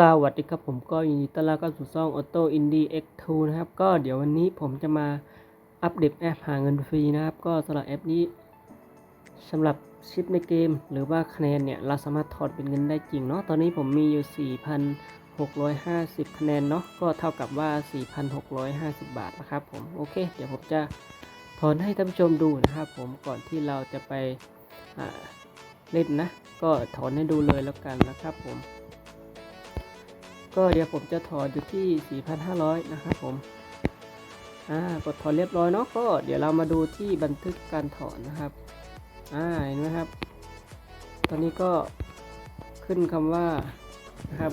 สวัสดีครับผมก็ยินดีต้อนรับเข้าสู่ช่อง Auto Indie X2 นะครับ ก็เดี๋ยววันนี้ผมจะมาอัปเดตแอปหาเงินฟรีนะครับ ก็สำหรับแอปนี้สำหรับชิปในเกม หรือว่าคะแนนเนี่ย เราสามารถถอดเป็นเงินได้จริงเนาะตอนนี้ผมมีอยู่ 4,650 คะแนนเนาะก็เท่ากับว่า 4,650 บาทนะครับผม โอเค เดี๋ยวผมจะถอนให้ท่านผู้ชมดูนะครับผมก่อนที่เราจะไปเล่นนะ ก็ถอนให้ดูเลยแล้วกันนะครับผม ก็เดี๋ยวผมจะถอนอยู่ที่ 4,500 นะครับผม อ่ากดถอนเรียบร้อยเนาะ ก็เดี๋ยวเรามาดูที่บันทึกการถอนนะครับ อ่า เห็นไหมครับ ตอนนี้ก็ขึ้นคำว่านะครับ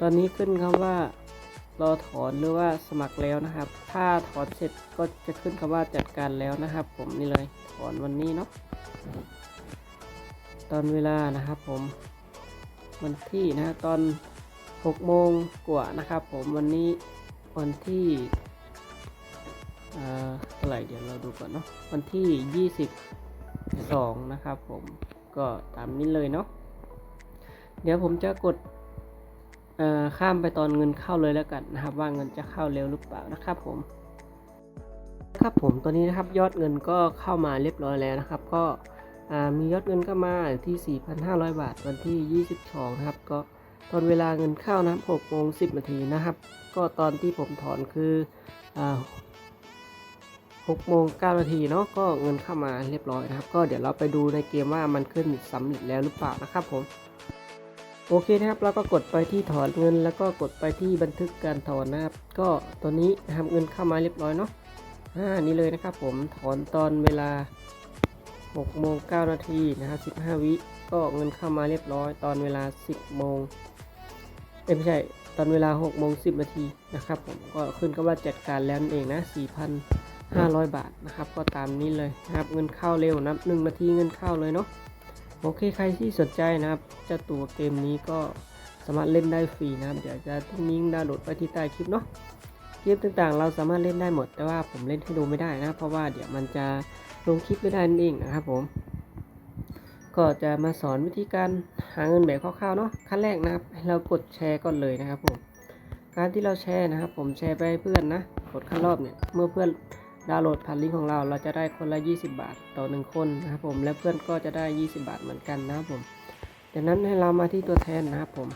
ตอนนี้ขึ้นคำว่ารอถอนหรือว่าสมัครแล้วนะครับ ถ้าถอนเสร็จก็จะขึ้นคำว่าจัดการแล้วนะครับ ผมนี่เลยถอนวันนี้เนาะ ตอนเวลานะครับผมวันที่นะตอน6โมงกว่านะครับผมวันนี้วันที่เอ่อเท่าไหร่เดี๋ยวเราดูก่อนเนาะวันที่ 22 นะครับผมก็ตามนี้เลยเนาะเดี๋ยวผมจะกดเอ่อข้ามไปตอนเงินเข้าเลยแล้วกันนะครับ ว่าเงินจะเข้าเร็วหรือเปล่านะครับผมครับผมตอนนี้นะครับยอดเงินก็เข้ามาเรียบร้อยแล้วนะครับ ก็ มียอดเงินเข้ามาที่ 4,500 บาทวันที่ 22 นะครับ ก็ตอนเวลาเงินเข้านะครับ6โมง10 นาทีนะครับ ก็ตอนที่ผมถอนคืออ6โมง9นาทีเนาะก็เงินเข้ามาเรียบร้อยนะครับ ก็เดี๋ยวเราไปดูในเกมว่ามันขึ้นสำเร็จแล้วหรือเปล่านะครับผมโอเคนะครับเราก็กดไปที่ถอนเงิน แล้วก็กดไปที่บันทึกการถอนนะครับ ก็ตัวนี้นะครับเงินเข้ามาเรียบร้อยเนาะอ่านี่เลยนะครับผมถอนตอนเวลา 6โมง9นาทีนะครับ15 วิก็เงินเข้ามาเรียบร้อย ตอนเวลา 10โมงเอ้ไม่ใช่ตอนเวลา6โมง10นาทีนะครับผมก็ขึ้นก็ว่าจัดการแล้วนั่นเองนะ4,500 บาทนะครับ ก็ตามนี้เลยนะครับเงินเข้าเร็วนะ1นาทีเงินเข้าเลยเนาะโอเคใครที่สนใจนะครับเจ้าตัวเกมนี้ก็สามารถเล่นได้ฟรีนะครับ เดี๋ยวจะทิ้งลิงก์ดาวน์โหลดไว้ที่ใต้คลิปเนาะ เกมต่างๆ เราสามารถเล่นได้หมด แต่ว่าผมเล่นให้ดูไม่ได้นะ เพราะว่าเดี๋ยวมันจะลงคลิปไม่ได้นั่นเองนะครับผม ก็จะมาสอนวิธีการหาเงินแบบคร่าวๆเนาะ ขั้นแรกนะครับเรากดแชร์ก่อนเลยนะครับผม การที่เราแชร์นะครับ ผมแชร์ไปให้เพื่อนนะ กดขั้นรอบเนี่ย เมื่อเพื่อนดาวน์โหลดผ่านลิงก์ของเรา เราจะได้คนละ 20 บาทต่อหนึ่งคนนะครับผม และเพื่อนก็จะได้ 20 บาทเหมือนกันนะครับผม จากนั้นให้เรามาที่ตัวแทนนะครับผม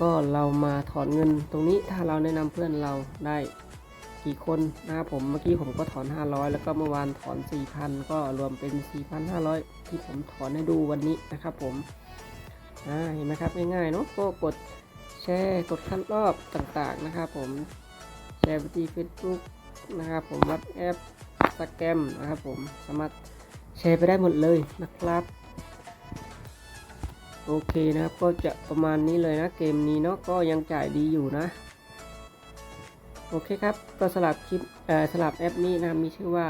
ก็เรามาถอนเงินตรงนี้ถ้าเราแนะนำเพื่อนเราได้กี่คนนะครับผมเมื่อกี้ผมก็ถอน 500 แล้วก็เมื่อวานถอน 4,000 ก็รวมเป็น 4,500 ที่ผมถอนให้ดูวันนี้นะครับผมอ่าเห็นไหมครับง่ายๆเนาะก็กดแชร์กดขั้นรอบต่างๆนะครับผมแชร์ไปที่ Facebook นะครับผมวัดแอปสแกมนะครับผมสามารถแชร์ไปได้หมดเลยนะครับ โอเคนะครับก็จะประมาณนี้เลยนะเกมนี้เนาะก็ยังจ่ายดีอยู่นะ โอเคครับก็สลับคลิปเอ่อสลับแอปนี้นะมีชื่อว่า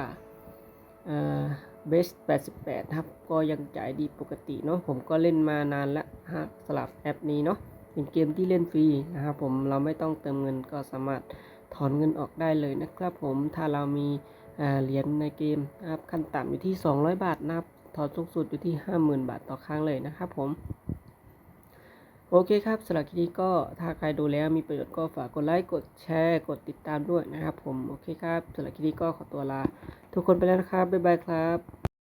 เอ่อ best 88 ครับ ก็ยังจ่ายดีปกติเนาะผมก็เล่นมานานแล้วฮะสลับแอปนี้เนาะเป็นเกมที่เล่นฟรีนะครับผมเราไม่ต้องเติมเงินก็สามารถถอนเงินออกได้เลยนะครับผมถ้าเรามีเอ่อเหรียญในเกมนะครับขั้นต่ำอยู่ที่ 200 บาทนะครับถอนสูงสุดอยู่ที่ 50,000 บาทต่อครั้งเลยนะครับผม โอเคครับสำหรับคลิปนี้ก็ถ้าใครดูแล้วมีประโยชน์ก็ฝากกดไลค์กดแชร์กดติดตามด้วยนะครับผม โอเคครับสำหรับคลิปนี้ก็ขอตัวลา ทุกคนไปแล้วนะครับ บ๊ายบายครับ